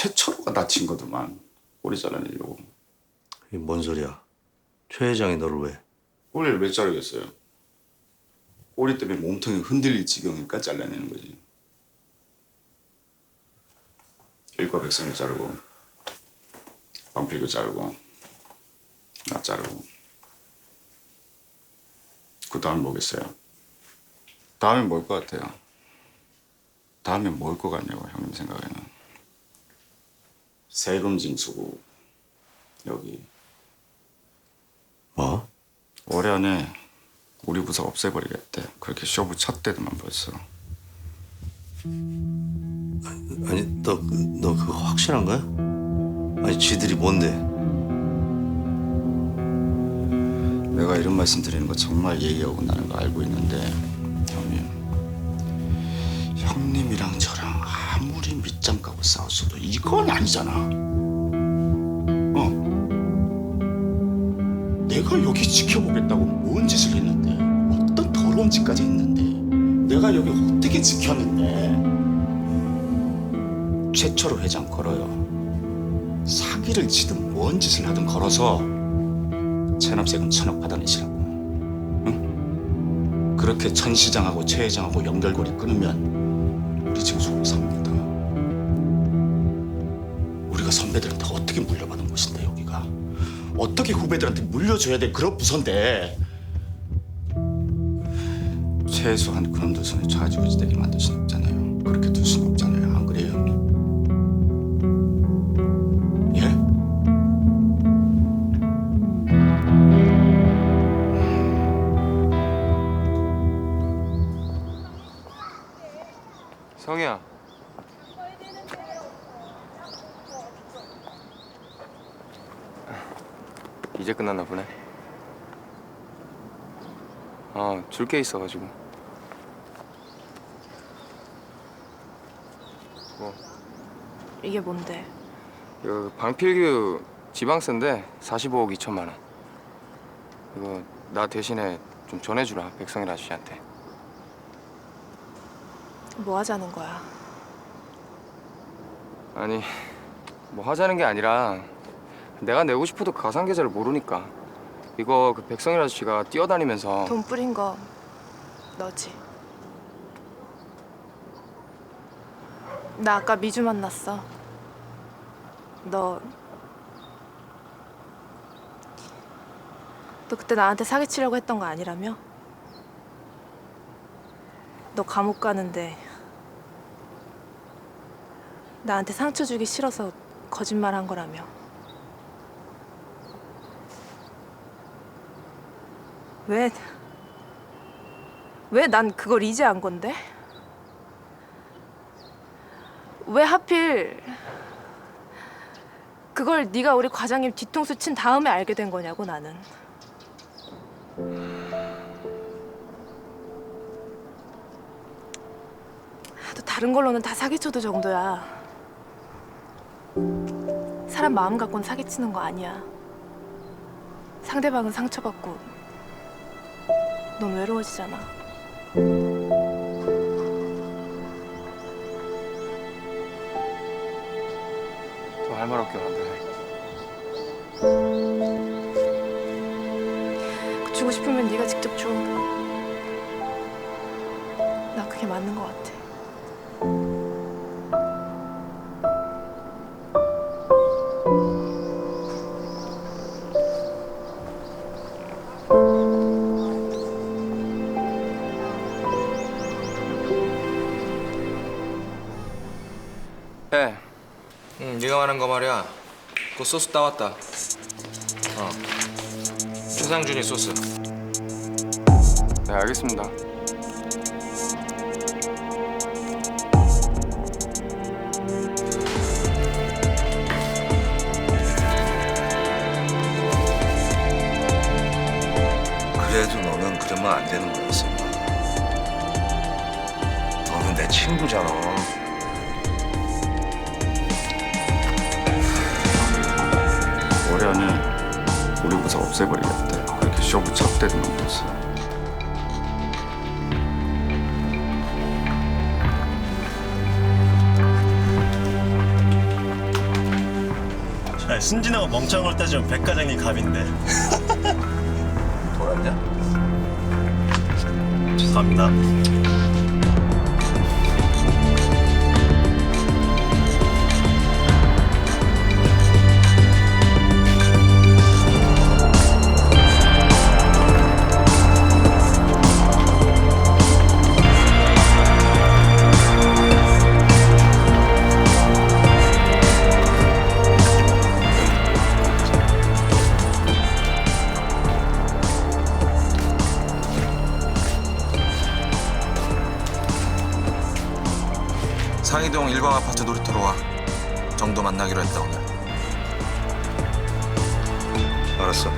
최초로가 다친 거더만 꼬리 잘라내려고 이게 뭔 소리야? 최 회장이 너를 왜? 꼬리를 왜 자르겠어요? 꼬리 때문에 몸통이 흔들릴 지경이니까 잘라내는 거지 일과 백성을 자르고 방필구 자르고 나 자르고 그 다음 뭐겠어요? 다음에 뭘 것 같아요? 다음에 뭘 것 같냐고 형님 생각에는 세금 징수고 여기 뭐? 올해 안에 우리 부서 없애버리겠대. 그렇게 쇼부 쳤대더만 벌써. 아니 너 너 그거 확실한 거야? 아니 지들이 뭔데? 내가 이런 말씀 드리는 거 정말 예의하고 나는 거 알고 있는데 형님 형님이랑 저랑 아무리 밑장 까고 싸웠어도 이건 아니잖아. 어? 내가 여기 지켜보겠다고 뭔 짓을 했는데 어떤 더러운 짓까지 했는데 내가 여기 어떻게 지켰는데 최초로 회장 걸어요. 사기를 치든 뭔 짓을 하든 걸어서 체납세금 천억 받아내시라고. 응? 그렇게 천 시장하고 최 회장하고 연결고리 끊으면 우리 지금 삽 선배들한테 어떻게 물려받은 곳인데 여기가 어떻게 후배들한테 물려줘야 될 그런 부서인데 최소한 그놈들 손에 좌지우지 되게 만들 수는 없잖아요. 그렇게 둘 수는 없잖아요. 안 그래요, 형님? 예? 성희야. 이제 끝났나 보네. 어, 줄게 있어가지고. 뭐, 이게 뭔데? 그 방필규 지방세인데 45억 2천만 원. 이거 나 대신에 좀 전해주라 백성일 아저씨한테. 뭐 하자는 거야? 아니 뭐 하자는 게 아니라 내가 내고 싶어도 가상 계좌를 모르니까 이거 그 백성일 아저씨가 뛰어다니면서 돈 뿌린 거 너지? 나 아까 미주 만났어. 너... 너 그때 나한테 사기치려고 했던 거 아니라며? 너 감옥 가는데 나한테 상처 주기 싫어서 거짓말 한 거라며. 왜? 왜 난 그걸 이제 안 건데? 왜 하필 그걸 네가 우리 과장님 뒤통수 친 다음에 알게 된 거냐고 나는. 또 다른 걸로는 다 사기쳐도 정도야. 사람 마음 갖고는 사기치는 거 아니야. 상대방은 상처받고 넌 외로워지잖아. 더 할 말 없게 만드네. 주고 싶으면 네가 직접 줘. 나 그게 맞는 것 같아. 네. 응, 네가 말한 거 말이야. 그 소스 따왔다. 어. 최상준이 소스. 네 알겠습니다. 그래도 너는 그러면 안 되는 거였어. 너는 내 친구잖아. 안에 우리 부서 없애버리겠대. 그렇게 쇼부 쳤대더만 벌써. 아니, 순진하고 멍청한 걸 따지면 백 과장님 갑인데. 돌았냐? 죄송합니다. 상이동 일광 아파트 놀이터로 와. 정도 만나기로 했다 오늘. 알았어.